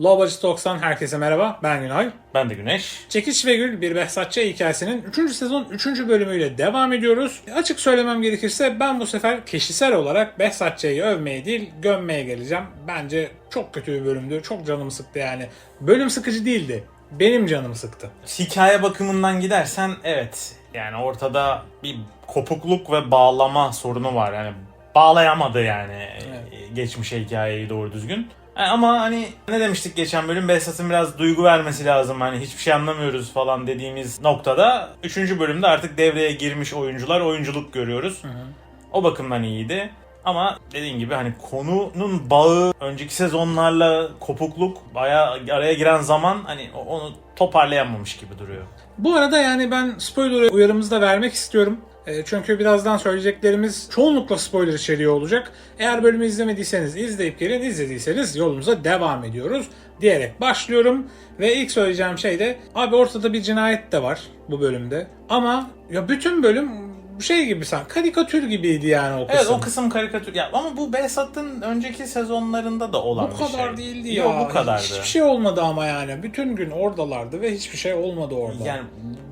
Lobacı 90 herkese merhaba. Ben Günay. Ben de Güneş. Çekiç ve Gül bir Behzatçı hikayesinin 3. sezon 3. bölümüyle devam ediyoruz. Açık söylemem gerekirse ben bu sefer kişisel olarak Behzatçı'yı övmeye değil gömmeye geleceğim. Bence çok kötü bir bölümdü. Çok canımı sıktı yani. Bölüm sıkıcı değildi. Benim canımı sıktı. Hikaye bakımından gidersen evet. Yani ortada bir kopukluk ve bağlama sorunu var. Yani bağlayamadı yani Evet. geçmişe hikayeyi doğru düzgün. E, Ama hani ne demiştik geçen bölüm Behzat'ın biraz duygu vermesi lazım. Hani hiçbir şey anlamıyoruz falan dediğimiz noktada 3. bölümde artık devreye girmiş oyuncular oyunculuk görüyoruz. O bakımdan iyiydi. Ama dediğin gibi hani konunun bağı önceki sezonlarla kopukluk bayağı araya giren zaman hani onu toparlayamamış gibi duruyor. Bu arada yani ben spoiler uyarımızı da vermek istiyorum. E, Çünkü birazdan söyleyeceklerimiz çoğunlukla spoiler içeriği olacak. Eğer bölümü izlemediyseniz izleyip gelin, izlediyseniz yolumuza devam ediyoruz diyerek başlıyorum. Ve ilk söyleyeceğim şey de abi ortada bir cinayet de var bu bölümde. Ama ya bütün bölüm şey gibi sen karikatür gibiydi yani o kısım. Evet o kısım karikatür. Ya ama bu Behzat'ın önceki sezonlarında da olan bu bir şey. kadar değildi ya. Yok bu kadardı. Hiçbir şey olmadı ama yani. Bütün gün oradalardı ve hiçbir şey olmadı orada. Yani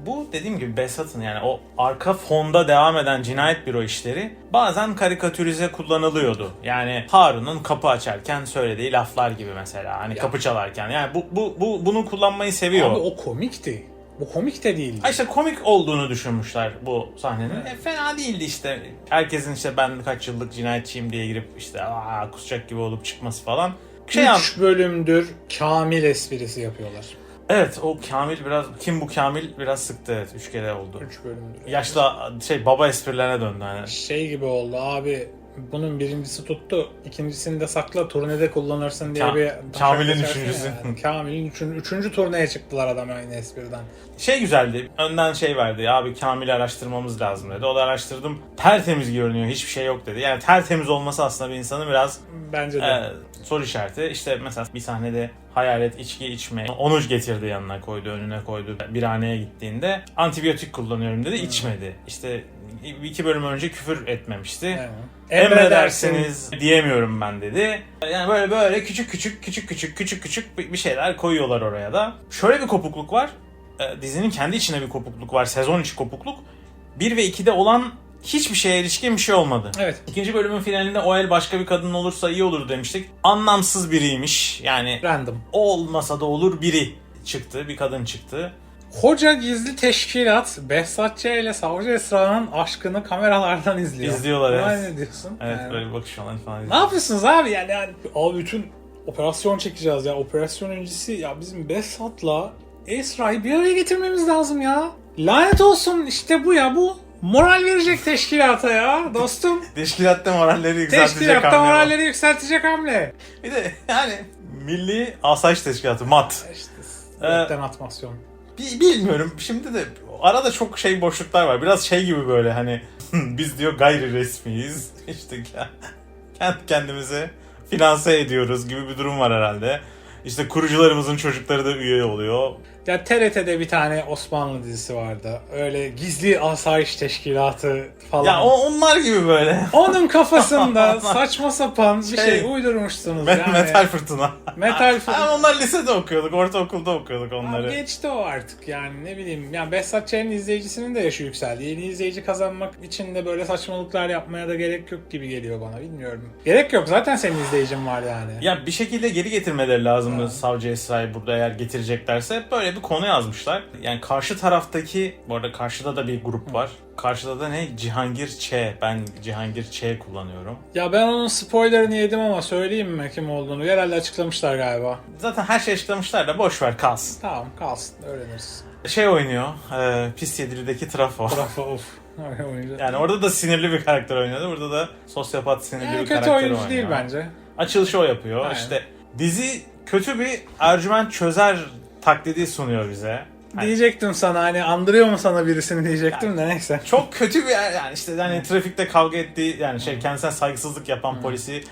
bu dediğim gibi Behzat'ın yani o arka fonda devam eden cinayet büro işleri bazen karikatürize kullanılıyordu. Yani Harun'un kapı açarken söylediği laflar gibi mesela. Hani kapı çalarken. Yani bu, bu, bu bunu kullanmayı seviyor. Abi o komikti. Bu komik de değildi. Ha işte komik olduğunu düşünmüşler bu sahnenin. E, fena değildi işte. Herkesin işte ben kaç yıllık cinayetçiyim diye girip işte aa kusacak gibi olup çıkması falan. Şey an- 3 bölümdür Kamil esprisi yapıyorlar. Evet o Kamil biraz kim bu Kamil biraz sıktı evet 3 kere oldu. 3 bölümdür. Yaşlı şey baba esprilerine döndü hani. Şey gibi oldu abi. Bunun birincisi tuttu. ikincisini de sakla turnede kullanırsın diye Ka- bir... Kamil'in üçüncüsü. Yani. Kamil'in üçüncü, üçüncü turneye çıktılar adam aynı espriden. Şey güzeldi. Önden şey verdi. Abi Kamil'i araştırmamız lazım dedi. O da araştırdım. Tertemiz görünüyor. Hiçbir şey yok dedi. Yani tertemiz olması aslında bir insanı biraz Bence de. e, soru işareti. İşte mesela bir sahnede hayalet içki içme. Onu getirdi yanına koydu, önüne koydu. Birhaneye gittiğinde antibiyotik kullanıyorum dedi. içmedi. İşte iki bölüm önce küfür etmemişti. Yani. Emredersiniz diyemiyorum ben dedi. Yani böyle böyle küçük küçük küçük küçük küçük küçük bir şeyler koyuyorlar oraya da. Şöyle bir kopukluk var. Ee, Dizinin kendi içinde bir kopukluk var. Sezon içi kopukluk. 1 ve 2'de olan hiçbir şeye ilişkin bir şey olmadı. Evet. İkinci bölümün finalinde o el başka bir kadın olursa iyi olur demiştik. Anlamsız biriymiş. Yani Random. olmasa da olur biri çıktı. Bir kadın çıktı. Koca gizli teşkilat Behzatçı ile Savcı Esra'nın aşkını kameralardan izliyor. İzliyorlar, evet. ne diyorsun? Evet Yani- böyle bir bakış falan falan. Ne yapıyorsunuz abi yani, yani abi bütün operasyon çekeceğiz ya operasyon öncesi ya bizim Behzat'la Esra'yı bir araya getirmemiz lazım ya. Lanet olsun işte bu ya bu moral verecek teşkilata ya dostum. Teşkilatta moralleri yükseltecek Teşkilatta hamle var. moralleri yükseltecek hamle. Bir de yani Milli Asayiş Teşkilatı MAT. İşte Ee, gökten atmasyon. Bi- bilmiyorum şimdi de arada çok şey boşluklar var. Biraz şey gibi böyle hani biz diyor gayri resmiyiz. İşte ke- kendi kendimize finanse ediyoruz gibi bir durum var herhalde. İşte kurucularımızın çocukları da üye oluyor. Ya TRT'de bir tane Osmanlı dizisi vardı. Öyle gizli asayiş teşkilatı falan. Ya o, onlar gibi böyle. Onun kafasında saçma sapan bir şey, Şey, uydurmuşsunuz Me- yani. Metal fırtına. Metal Ha, onlar lisede okuyorduk, ortaokulda okuyorduk onları. Abi geçti o artık yani ne bileyim. Yani Behzat Ç'nin izleyicisinin de yaşı yükseldi. Yeni izleyici kazanmak için de böyle saçmalıklar yapmaya da gerek yok gibi geliyor bana bilmiyorum. Gerek yok zaten senin izleyicin var yani. Ya bir şekilde geri getirmeleri lazımdı savcı Esra'yı burada eğer getireceklerse. Böyle bir konu yazmışlar. Yani karşı taraftaki, bu arada karşıda da bir grup var. Karşıda da ne? Cihangir Ç. Ben Cihangir Ç kullanıyorum. Ya ben onun spoilerını yedim ama söyleyeyim mi kim olduğunu? Herhalde açıklamışlar galiba. Zaten her şey açıklamışlar da boş ver kalsın. Tamam kalsın öğreniriz. Şey oynuyor, e, Pis Yedili'deki Trafo. Rafa of. Oyuncu. Yani orada da sinirli bir karakter oynuyordu. Burada da sosyopat sinirli Yani bir kötü karakter oyuncu oynuyor. değil bence. Açılışı o yapıyor. Aynen. İşte dizi kötü bir Ercüment Çözer taklidi sunuyor bize. Hani Diyecektim sana hani andırıyor mu sana birisini diyecektim de neyse. çok kötü bir yani işte yani trafikte kavga ettiği yani şey kendisine saygısızlık yapan polisi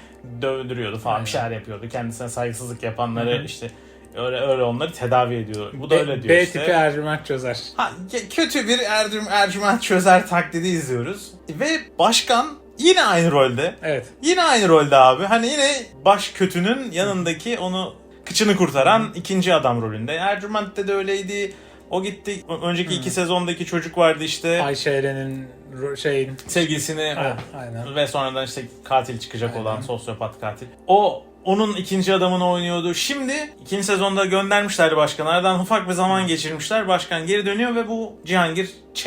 dövdürüyordu falan bir şeyler yapıyordu. Kendisine saygısızlık yapanları işte öyle öyle onları tedavi ediyor. Bu da B- öyle diyor B işte. tipi Ercüment çözer. Ha, kötü bir Ercüm, Ercüment Çözer taklidi izliyoruz. Ve başkan yine aynı rolde. Evet. Yine aynı rolde abi. Hani yine baş kötünün yanındaki onu kıçını kurtaran ikinci adam rolünde. Ercüment'te de öyleydi. O gitti. Önceki iki sezondaki çocuk vardı işte. Ayşe Eren'in ro- şeyin Sevgilisini Ha, aynen. ve sonradan işte katil çıkacak Aynen. olan sosyopat katil. O onun ikinci adamını oynuyordu. Şimdi ikinci sezonda göndermişler başkanı. Aradan ufak bir zaman geçirmişler. Başkan geri dönüyor ve bu Cihangir Ç.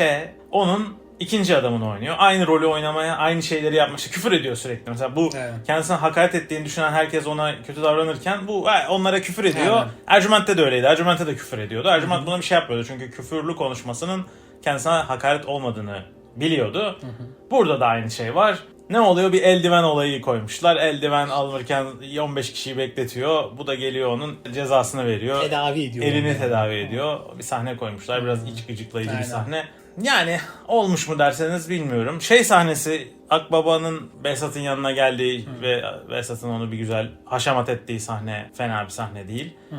Onun ikinci adamını oynuyor. Aynı rolü oynamaya, aynı şeyleri yapmış. Küfür ediyor sürekli. Mesela bu Evet. kendisine hakaret ettiğini düşünen herkes ona kötü davranırken bu ha, onlara küfür ediyor. Aynen. Ercüment'te de öyleydi. Ercüment'te de küfür ediyordu. Ercüment buna bir şey yapmıyordu. Çünkü küfürlü konuşmasının kendisine hakaret olmadığını biliyordu. Burada da aynı şey var. Ne oluyor? Bir eldiven olayı koymuşlar. Eldiven alırken 15 kişiyi bekletiyor. Bu da geliyor onun cezasını veriyor. tedavi ediyor. Elini Yani. tedavi ediyor. Bir sahne koymuşlar. Biraz iç gıcıklayıcı Aynen. bir sahne. Yani olmuş mu derseniz bilmiyorum. Şey sahnesi Akbaba'nın Behzat'ın yanına geldiği ve Behzat'ın onu bir güzel haşamat ettiği sahne fena bir sahne değil. Ee,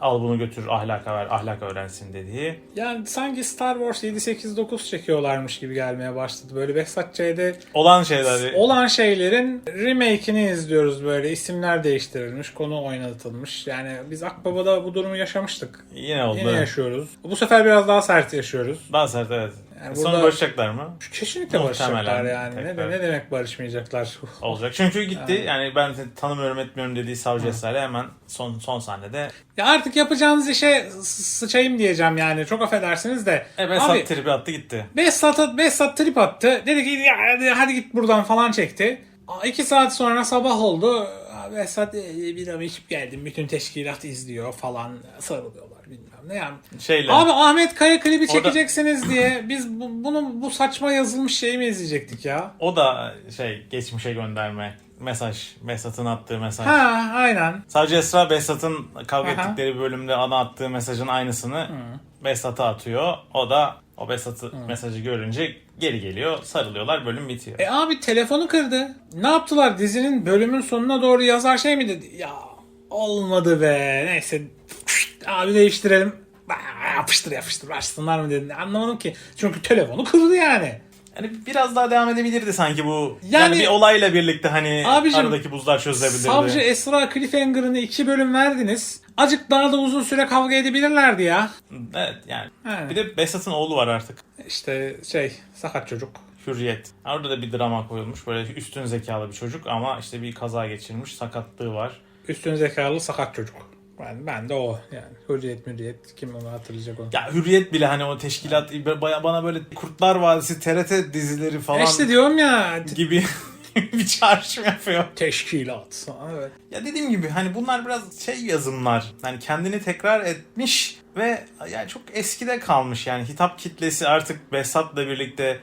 Al bunu götür ahlaka ver, ahlak öğrensin dediği. Yani sanki Star Wars 7, 8, 9 çekiyorlarmış gibi gelmeye başladı. Böyle Behzat Ç'de Olan şeyleri olan şeylerin remake'ini izliyoruz böyle. isimler değiştirilmiş, konu oynatılmış. Yani biz Akbaba'da bu durumu yaşamıştık. yine oldu. Yine yaşıyoruz. Bu sefer biraz daha sert yaşıyoruz. Daha sert evet. Yani Sonra barışacaklar mı? Kesinlikle Muhtemelen barışacaklar yani. Ne, ne demek barışmayacaklar? Olacak. Çünkü gitti yani ben seni tanımıyorum etmiyorum dediği savcı eseri hemen son son sahnede. ya artık yapacağınız işe s- sıçayım diyeceğim yani. Çok affedersiniz de. E Abi, Behzat tribi attı gitti. Behzat'a Behzat trip attı. Dedi ki ya, hadi, hadi git buradan falan çekti. Aa, İki saat sonra sabah oldu. Aa, Behzat e, bir ama içip geldim. Bütün teşkilat izliyor falan. Sarılıyorlar bilmem ne yani. Şeyle. Abi Ahmet Kaya klibi çekeceksiniz diye biz bu, bunu bu saçma yazılmış şeyi mi izleyecektik ya? O da şey geçmişe gönderme. Mesaj. Behzat'ın attığı mesaj. Ha aynen. Sadece Esra Behzat'ın kavga Aha. ettikleri bölümde ana attığı mesajın aynısını Behzat'a atıyor. O da o Behzat'ı mesajı görünce geri geliyor. Sarılıyorlar. Bölüm bitiyor. E abi telefonu kırdı. Ne yaptılar? Dizinin bölümün sonuna doğru yazar şey mi dedi? Ya olmadı be. Neyse. Abi değiştirelim. Yapıştır yapıştır başlasınlar mı dedi. Anlamadım ki. Çünkü telefonu kırdı yani. Yani biraz daha devam edebilirdi sanki bu. Yani, Yani- bir olayla birlikte hani Abicim, aradaki buzlar çözülebilirdi. Savcı Esra Cliffhanger'ını iki bölüm verdiniz. Acık daha da uzun süre kavga edebilirlerdi ya. Evet yani. He. Bir de Behzat'ın oğlu var artık. İşte şey sakat çocuk. Hürriyet. Orada da bir drama koyulmuş. Böyle üstün zekalı bir çocuk ama işte bir kaza geçirmiş. Sakatlığı var. Üstün zekalı sakat çocuk. Ben, ben de o yani. Hürriyet mürriyet kim onu hatırlayacak onu. Ya Hürriyet bile hani o teşkilat bana böyle Kurtlar Vadisi TRT dizileri falan E işte diyorum ya gibi bir çağrışım yapıyor. teşkilat. Evet. Ya dediğim gibi hani bunlar biraz şey yazımlar. Hani kendini tekrar etmiş ve yani çok eskide kalmış yani hitap kitlesi artık Behzat'la birlikte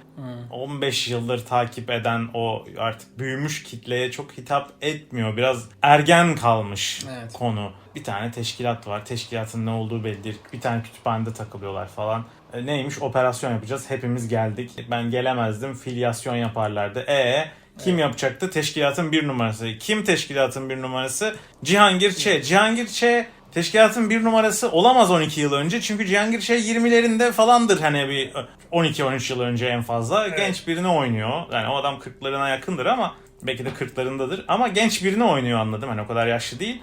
15 yıldır takip eden o artık büyümüş kitleye çok hitap etmiyor. Biraz ergen kalmış Evet. konu. Bir tane teşkilat var. Teşkilatın ne olduğu belli değil. Bir tane kütüphanede takılıyorlar falan. E, neymiş? Operasyon yapacağız. Hepimiz geldik. Ben gelemezdim. Filyasyon yaparlardı. E kim yapacaktı? Teşkilatın bir numarası. Kim teşkilatın bir numarası? Cihangir Ç. Cihangir Ç teşkilatın bir numarası olamaz 12 yıl önce. Çünkü Cihangir Ç 20'lerinde falandır hani bir 12-13 yıl önce en fazla. Genç birini oynuyor. Yani o adam 40'larına yakındır ama belki de 40'larındadır. Ama genç birini oynuyor anladım. Hani o kadar yaşlı değil.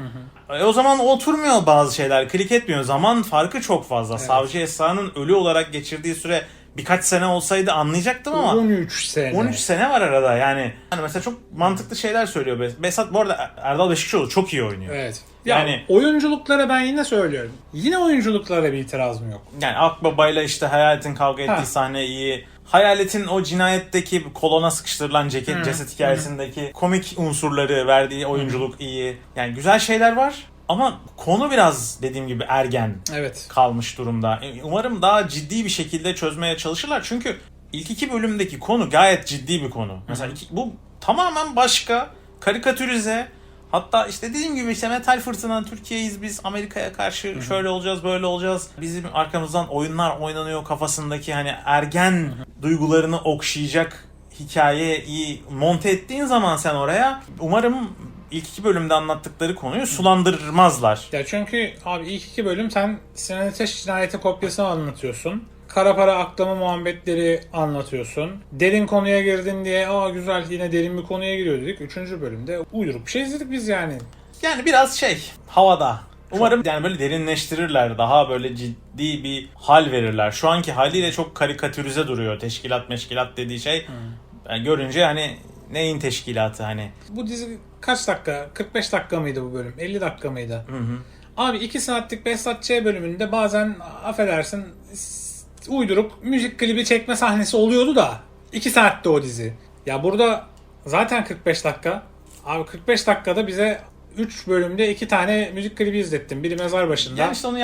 E, o zaman oturmuyor bazı şeyler. Klik etmiyor. Zaman farkı çok fazla. Savcı Esra'nın ölü olarak geçirdiği süre birkaç sene olsaydı anlayacaktım ama 13 sene. 13 sene var arada yani. Hani mesela çok mantıklı şeyler söylüyor. Bes- Besat bu arada Erdal Beşikçioğlu çok iyi oynuyor. Evet. Yani Yani- oyunculuklara ben yine söylüyorum. Yine oyunculuklara bir itirazım yok. Yani Akbaba'yla işte Hayalet'in kavga ettiği Ha. sahne iyi. Hayalet'in o cinayetteki kolona sıkıştırılan ceket ceset hikayesindeki komik unsurları verdiği oyunculuk iyi. Yani güzel şeyler var. Ama konu biraz dediğim gibi ergen Evet. kalmış durumda. E, Umarım daha ciddi bir şekilde çözmeye çalışırlar. Çünkü ilk iki bölümdeki konu gayet ciddi bir konu. Mesela iki- bu tamamen başka, karikatürize. Hatta işte dediğim gibi işte metal fırtına Türkiye'yiz biz Amerika'ya karşı şöyle olacağız böyle olacağız. Bizim arkamızdan oyunlar oynanıyor kafasındaki hani ergen duygularını okşayacak hikayeyi monte ettiğin zaman sen oraya umarım ilk iki bölümde anlattıkları konuyu sulandırmazlar. Ya çünkü abi ilk iki bölüm sen Sinan Ateş cinayeti kopyasını anlatıyorsun. Kara para aklama muhabbetleri anlatıyorsun. Derin konuya girdin diye aa güzel yine derin bir konuya giriyor dedik. Üçüncü bölümde uyduruk bir şey izledik biz yani. Yani biraz şey havada Umarım yani böyle derinleştirirler. Daha böyle ciddi bir hal verirler. Şu anki haliyle çok karikatürize duruyor. Teşkilat meşkilat dediği şey. Yani görünce hani neyin teşkilatı hani. Bu dizi kaç dakika? 45 dakika mıydı bu bölüm? 50 dakika mıydı? Hı hı. Abi 2 saatlik Behzat Ç bölümünde bazen affedersin uyduruk müzik klibi çekme sahnesi oluyordu da 2 saatte o dizi. Ya burada zaten 45 dakika. Abi 45 dakikada bize 3 bölümde 2 tane müzik klibi izlettin. Biri mezar başında. Yani işte onu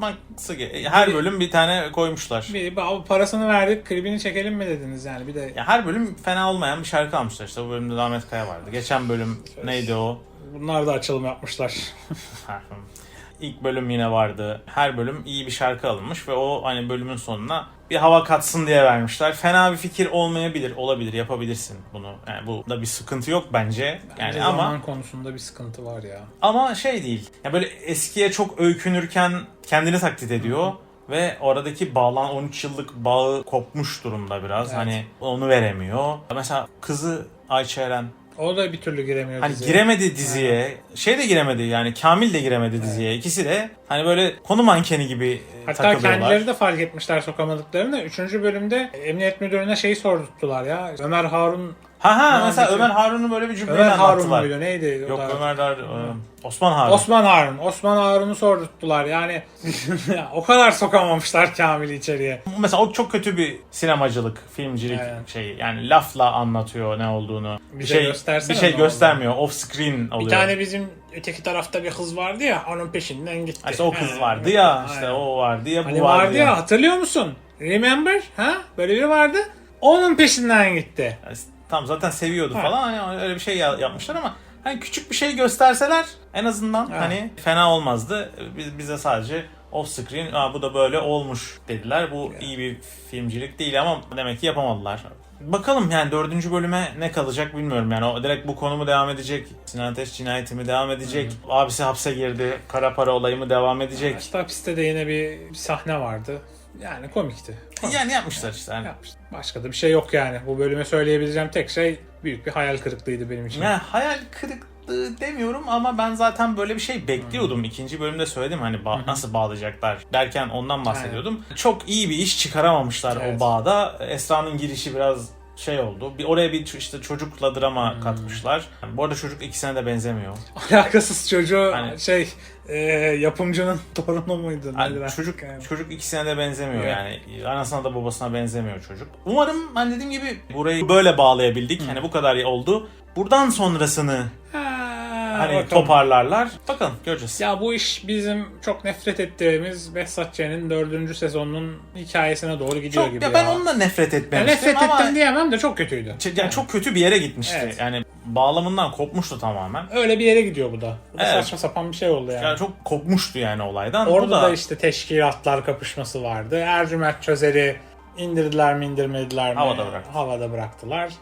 yapması ge- her Bir- bölüm bir tane koymuşlar. Bir, abi parasını verdik klibini çekelim mi dediniz yani bir de Ya her bölüm fena olmayan bir şarkı almışlar. İşte bu bölümde de Ahmet Kaya vardı. Geçen bölüm neydi o? bunlar da açılım yapmışlar. İlk bölüm yine vardı. Her bölüm iyi bir şarkı alınmış ve o hani bölümün sonuna bir hava katsın diye vermişler. Fena bir fikir olmayabilir. Olabilir, yapabilirsin bunu. Yani bu da bir sıkıntı yok bence. Yani Bence ama zaman konusunda bir sıkıntı var ya. ama şey değil. Ya böyle eskiye çok öykünürken kendini taklit ediyor ve oradaki bağlan 13 yıllık bağı kopmuş durumda biraz. Evet. Hani onu veremiyor. Mesela kızı Ayça Eren O da bir türlü giremiyor Hani diziye. giremedi diziye. Şey de giremedi yani Kamil de giremedi diziye. İkisi de hani böyle konu mankeni gibi Hatta kendileri de fark etmişler sokamadıklarını. Üçüncü bölümde emniyet müdürüne şeyi sordurttular ya. Ömer Harun, Ha ha Ne mesela? Ömer Harun'u böyle bir cümleyle Ömer Harun anlattılar. muydu neydi? o Yok da? Ömer Harun, e, Osman Harun. Osman Harun. Osman Harun'u sordurttular yani. o kadar sokamamışlar Kamil'i içeriye. Mesela o çok kötü bir sinemacılık, filmcilik Aynen. şeyi. Yani lafla anlatıyor ne olduğunu. Bir şey göstersene bir şey ne göstermiyor. Off screen oluyor. Bir tane bizim öteki tarafta bir kız vardı ya onun peşinden gitti. İşte o kız Ha, vardı ya, aynen. işte o vardı ya, bu Hani vardı, vardı ya hatırlıyor musun? Remember? Ha? Böyle biri vardı. Onun peşinden gitti. Yani Tam zaten seviyordu Ha. falan hani öyle bir şey ya- yapmışlar ama hani küçük bir şey gösterseler en azından Ha. hani fena olmazdı. Biz bize sadece off screen Aa, bu da böyle olmuş dediler. Bu iyi bir filmcilik değil ama demek ki yapamadılar. Bakalım yani dördüncü bölüme ne kalacak bilmiyorum yani o direkt bu konu mu devam edecek? Sinan Ateş cinayeti mi devam edecek? Abisi hapse girdi. Kara para olayı mı devam edecek? İşte hapiste de yine bir, sahne vardı. Yani komikti. Komik. Yani yapmışlar işte. Hani. Yapmış. Başka da bir şey yok yani. Bu bölüme söyleyebileceğim tek şey büyük bir hayal kırıklığıydı benim için. Yani hayal kırıklığı demiyorum ama ben zaten böyle bir şey bekliyordum. İkinci bölümde söyledim hani ba- nasıl bağlayacaklar derken ondan bahsediyordum. Çok iyi bir iş çıkaramamışlar Evet. o bağda. Esra'nın girişi biraz şey oldu. Bir oraya bir işte çocukla drama katmışlar. Bu arada çocuk ikisine de benzemiyor. Alakasız çocuğu Hani- şey e, yapımcının torunu muydu? Yani Nedir çocuk yani? çocuk ikisine de benzemiyor Evet. yani. Anasına da babasına benzemiyor çocuk. Umarım hani dediğim gibi burayı böyle bağlayabildik. Hani bu kadar oldu. Buradan sonrasını Ha, hani bakalım. toparlarlar. Bakalım göreceğiz. Ya bu iş bizim çok nefret ettiğimiz Behzat Ç'nin dördüncü sezonunun hikayesine doğru gidiyor Çok, gibi ya ben onu da nefret Ya etmemiştim nefret ama ettim diyemem de çok kötüydü. ç- yani çok kötü bir yere gitmişti. Evet. Yani bağlamından kopmuştu tamamen. Öyle bir yere gidiyor bu da. Bu da Evet. saçma sapan bir şey oldu yani. Yani çok kopmuştu yani olaydan. Orada Bu da... da işte teşkilatlar kapışması vardı. Ercüment Çözer'i indirdiler mi indirmediler mi? Havada bıraktı. Havada bıraktılar.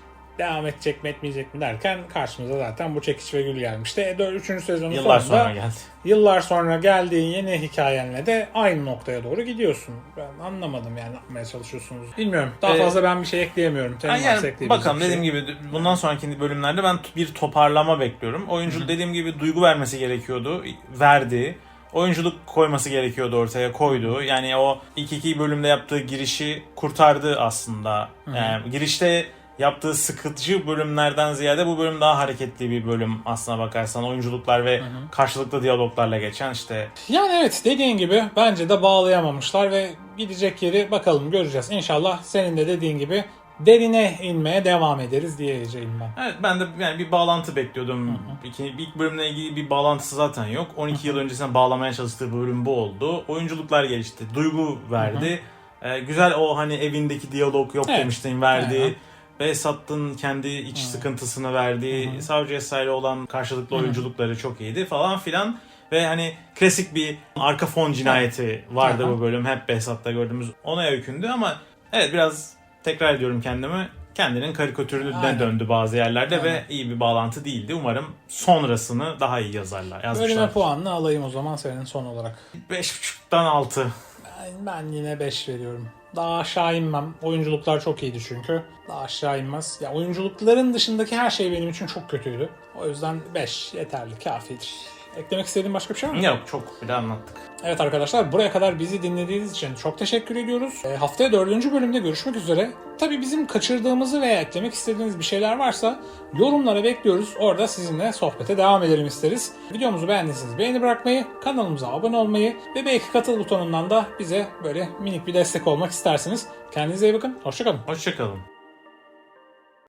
Devam edecek mi etmeyecek mi derken karşımıza zaten bu çekiç ve gül gelmişti. E, dör- üçüncü sezonun yıllar sonunda sonra geldi. yıllar sonra geldiğin yeni hikayenle de aynı noktaya doğru gidiyorsun. Ben anlamadım yani ne yapmaya çalışıyorsunuz. Bilmiyorum. Daha Ee, fazla ben bir şey ekleyemiyorum. Senin Yani, bakalım şey. dediğim gibi bundan sonraki bölümlerde ben bir toparlama bekliyorum. Oyuncu dediğim gibi duygu vermesi gerekiyordu. Verdi. Oyunculuk koyması gerekiyordu ortaya koydu. Yani o ilk iki bölümde yaptığı girişi kurtardı aslında. Yani girişte yaptığı sıkıcı bölümlerden ziyade bu bölüm daha hareketli bir bölüm aslına bakarsan. Oyunculuklar ve karşılıklı diyaloglarla geçen işte Yani evet dediğin gibi bence de bağlayamamışlar ve gidecek yeri bakalım göreceğiz. İnşallah senin de dediğin gibi derine inmeye devam ederiz diyeceğim ben. Evet ben de yani bir bağlantı bekliyordum. İki, ilk bölümle ilgili bir bağlantısı zaten yok. 12 yıl öncesinden bağlamaya çalıştığı bölüm bu oldu. Oyunculuklar gelişti. Duygu verdi. Ee, güzel o hani evindeki diyalog yok Evet. demiştin verdi. Aynen. Behzat'ın kendi iç sıkıntısını verdi. Savcı Esra'yla olan karşılıklı oyunculukları çok iyiydi falan filan. Ve hani klasik bir arka fon cinayeti vardı hı. bu bölüm. Hep Behzat'ta gördüğümüz ona öykündü ama evet biraz tekrar ediyorum kendimi. Kendinin karikatürüne Aynen. döndü bazı yerlerde ve Aynen. iyi bir bağlantı değildi. Umarım sonrasını daha iyi yazarlar. Yazmışlar. Bölüme puanını alayım o zaman senin son olarak. 5.5'tan 6. Ben, ben yine 5 veriyorum. Daha aşağı inmem. Oyunculuklar çok iyiydi çünkü. Daha aşağı inmez. Ya oyunculukların dışındaki her şey benim için çok kötüydü. O yüzden 5 yeterli, kafidir. Eklemek istediğin başka bir şey var mı? Yok çok bile anlattık. Evet arkadaşlar buraya kadar bizi dinlediğiniz için çok teşekkür ediyoruz. E, haftaya dördüncü bölümde görüşmek üzere. Tabi bizim kaçırdığımızı veya eklemek istediğiniz bir şeyler varsa yorumlara bekliyoruz. Orada sizinle sohbete devam edelim isteriz. Videomuzu beğendiyseniz beğeni bırakmayı, kanalımıza abone olmayı ve belki katıl butonundan da bize böyle minik bir destek olmak istersiniz. Kendinize iyi bakın. Hoşçakalın. Hoşçakalın.